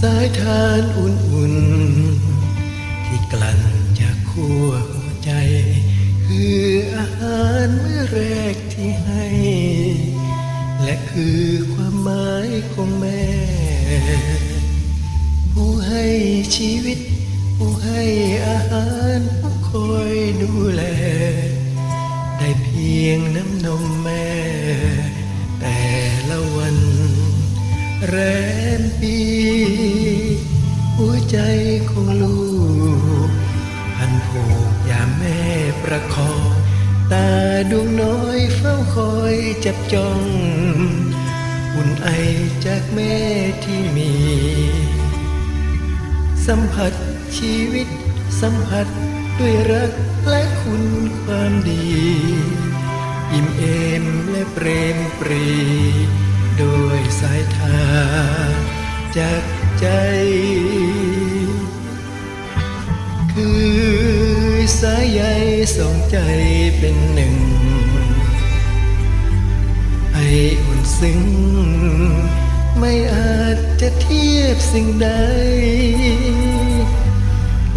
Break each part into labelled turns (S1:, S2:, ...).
S1: สายทานอุ่นๆ ที่กลั่นจากขั้วหัวใจ คืออาหารเมื้อแรกที่ให้ และคือความหมายของแม่ ผู้ให้ชีวิต ผู้ให้อาหารผู้คอยดูแล ได้เพียงน้ำนมแม่ ของลูกพันผูกยามแม่ประคองตาดวงน้อยเฝ้าคอยจับจ้องอุ่นไอจากแม่ที่มี สัมผัสชีวิตสัมผัสด้วยรักและคุณความดี อิ่มเอมและเปรมปรี โดยสายทาจากใจ ใยส่งใจเป็นหนึ่งไออุ่นซึ้ง ไม่อาจจะเทียบสิ่งใด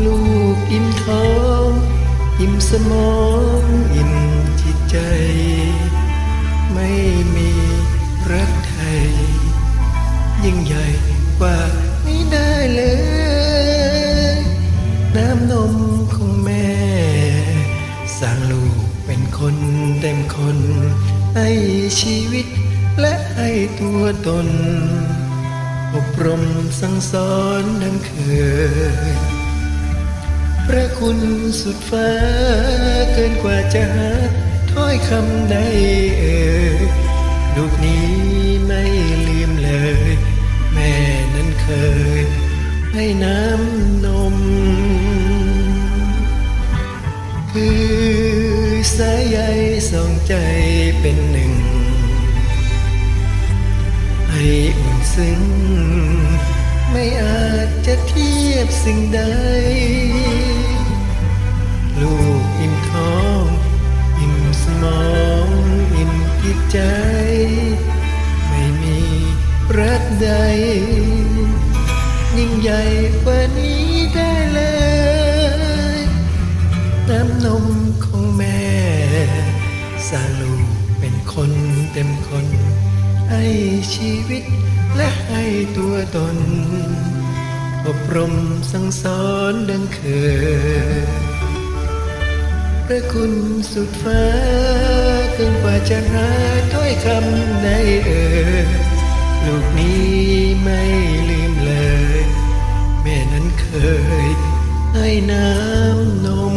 S1: ลูกอิ่มท้อง อิ่มสมองอิ่มจิตใจ ไม่มีรักไทย ยิ่งใหญ่กว่านี้ได้เลย น้ำนมของแม่ สร้างลูกเป็นคนเต็มคน ให้ชีวิตและให้ตัวตน อบรมสั่งสอนดังเคย พระคุณสุดฟ้าเกินกว่าจะหาถ้อยคำใดเอ่ยลูกนี้ไม่ลืมเลย แม่นั้นเคย ให้น้ำนม คือสายใยส่องใจเป็นหนึ่ง ให้อุ่นซึ้ง ไม่อาจจะเทียบสิ่งใด ลูกอิ่มท้อง อิ่มสมอง อิ่มจิตใจ ไม่มีรักใด ยิ่งใหญ่กว่านี้ได้เลย คนเต็มคน ให้ชีวิตและให้ตัวตน อบรมสั่งสอนดังเคยพระคุณสุดฟ้าเกินกว่าจะหาถ้อยคำใดเอ่ยลูกนี้ไม่ลืมเลย แม่นั้นเคยให้น้ำนม